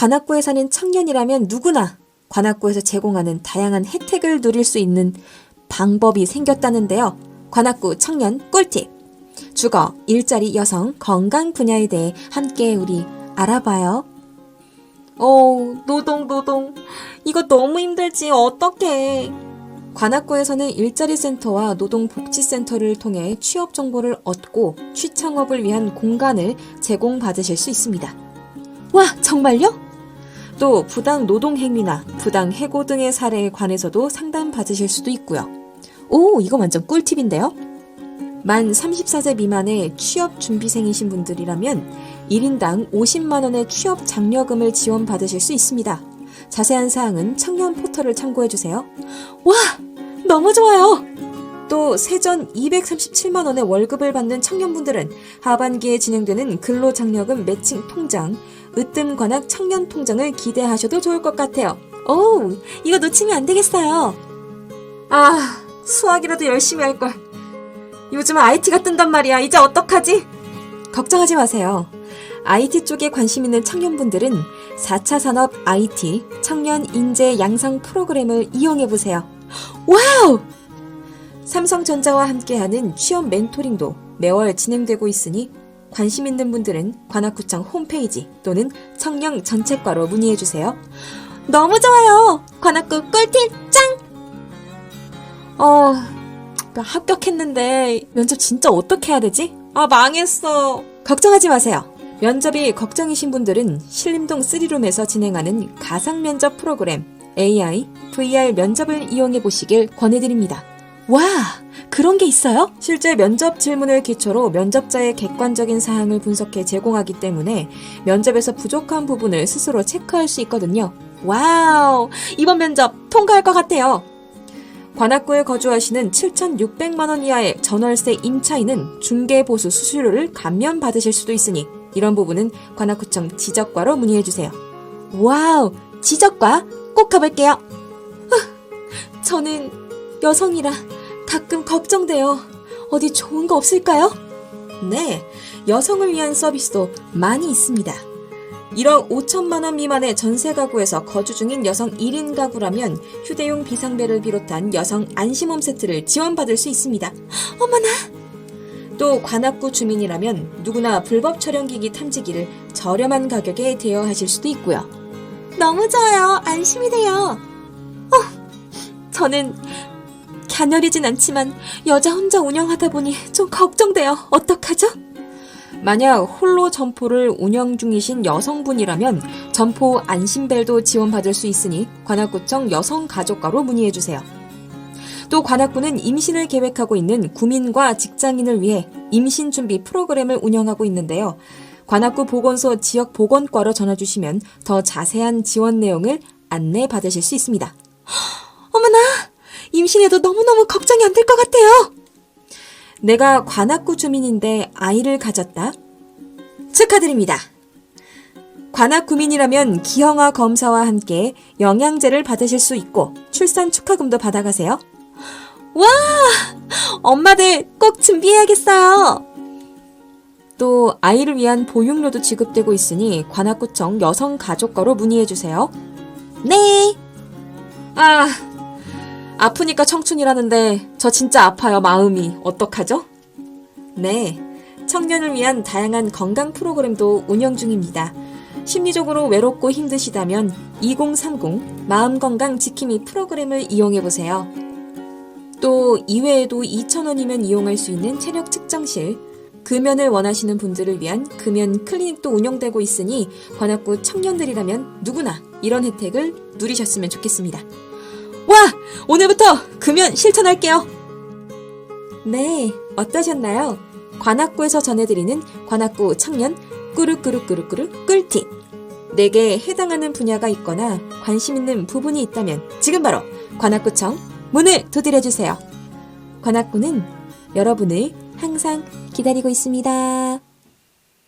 관악구에 사는 청년이라면 누구나 관악구에서 제공하는 다양한 혜택을 누릴 수 있는 방법이 생겼다는데요. 관악구 청년 꿀팁. 주거, 일자리, 여성, 건강 분야에 대해 함께 우리 알아봐요. 어, 노동, 노동. 이거 너무 힘들지. 어떡해. 관악구에서는 일자리 센터와 노동복지센터를 통해 취업 정보를 얻고 취창업을 위한 공간을 제공받으실 수 있습니다. 와, 정말요? 또 부당 노동 행위나 부당 해고 등의 사례에 관해서도 상담 받으실 수도 있고요. 오, 이거 완전 꿀팁인데요? 만 34세 미만의 취업 준비생이신 분들이라면 1인당 50만원의 취업 장려금을 지원받으실 수 있습니다. 자세한 사항은 청년 포털을 참고해주세요. 와! 너무 좋아요! 또 세전 237만 원의 월급을 받는 청년분들은 하반기에 진행되는 근로장려금 매칭 통장, 으뜸 관악 청년 통장을 기대하셔도 좋을 것 같아요. 오, 이거 놓치면 안 되겠어요. 아, 수학이라도 열심히 할 걸. 요즘 IT가 뜬단 말이야. 이제 어떡하지? 걱정하지 마세요. IT 쪽에 관심 있는 청년분들은 4차 산업 IT 청년 인재 양성 프로그램을 이용해 보세요. 와우! 삼성전자와 함께하는 취업 멘토링도 매월 진행되고 있으니 관심 있는 분들은 관악구청 홈페이지 또는 청년 정책과로 문의해 주세요. 너무 좋아요. 관악구 꿀팁 짱! 어, 나 합격했는데 면접 진짜 어떻게 해야 되지? 아, 망했어. 걱정하지 마세요. 면접이 걱정이신 분들은 신림동 3룸에서 진행하는 가상 면접 프로그램 AI, VR 면접을 이용해 보시길 권해드립니다. 와, 그런 게 있어요? 실제 면접 질문을 기초로 면접자의 객관적인 사항을 분석해 제공하기 때문에 면접에서 부족한 부분을 스스로 체크할 수 있거든요. 와우, 이번 면접 통과할 것 같아요. 관악구에 거주하시는 7,600만원 이하의 전월세 임차인은 중개보수 수수료를 감면받으실 수도 있으니 이런 부분은 관악구청 지적과로 문의해주세요. 와우, 지적과 꼭 가볼게요. 후, 저는 여성이라 가끔 걱정돼요. 어디 좋은 거 없을까요? 네, 여성을 위한 서비스도 많이 있습니다. 1억 5천만 원 미만의 전세 가구에서 거주 중인 여성 1인 가구라면 휴대용 비상벨을 비롯한 여성 안심홈 세트를 지원받을 수 있습니다. 어머나! 또 관악구 주민이라면 누구나 불법 촬영기기 탐지기를 저렴한 가격에 대여하실 수도 있고요. 너무 좋아요. 안심이 돼요. 어, 저는 갸녀리진 않지만 여자 혼자 운영하다 보니 좀 걱정돼요. 어떡하죠? 만약 홀로 점포를 운영 중이신 여성분이라면 점포 안심벨도 지원받을 수 있으니 관악구청 여성가족과로 문의해주세요. 또 관악구는 임신을 계획하고 있는 구민과 직장인을 위해 임신 준비 프로그램을 운영하고 있는데요. 관악구 보건소 지역 보건과로 전화주시면 더 자세한 지원 내용을 안내 받으실 수 있습니다. 임신해도 너무너무 걱정이 안 될 것 같아요! 내가 관악구 주민인데 아이를 가졌다? 축하드립니다. 관악구민이라면 기형아 검사와 함께 영양제를 받으실 수 있고 출산 축하금도 받아가세요. 와! 엄마들 꼭 준비해야겠어요. 또 아이를 위한 보육료도 지급되고 있으니 관악구청 여성가족과로 문의해주세요. 네. 아, 아프니까 청춘이라는데 저 진짜 아파요 마음이 어떡하죠? 네, 청년을 위한 다양한 건강 프로그램도 운영 중입니다. 심리적으로 외롭고 힘드시다면 2030 마음건강 지킴이 프로그램을 이용해 보세요. 또 이외에도 2,000원이면 이용할 수 있는 체력 측정실, 금연을 원하시는 분들을 위한 금연 클리닉도 운영되고 있으니 관악구 청년들이라면 누구나 이런 혜택을 누리셨으면 좋겠습니다. 와! 오늘부터 금연 실천할게요! 네, 어떠셨나요? 관악구에서 전해드리는 관악구 청년 꾸르꾸르꾸르꾸르 꿀팁. 내게 해당하는 분야가 있거나 관심 있는 부분이 있다면 지금 바로 관악구청 문을 두드려주세요. 관악구는 여러분을 항상 기다리고 있습니다.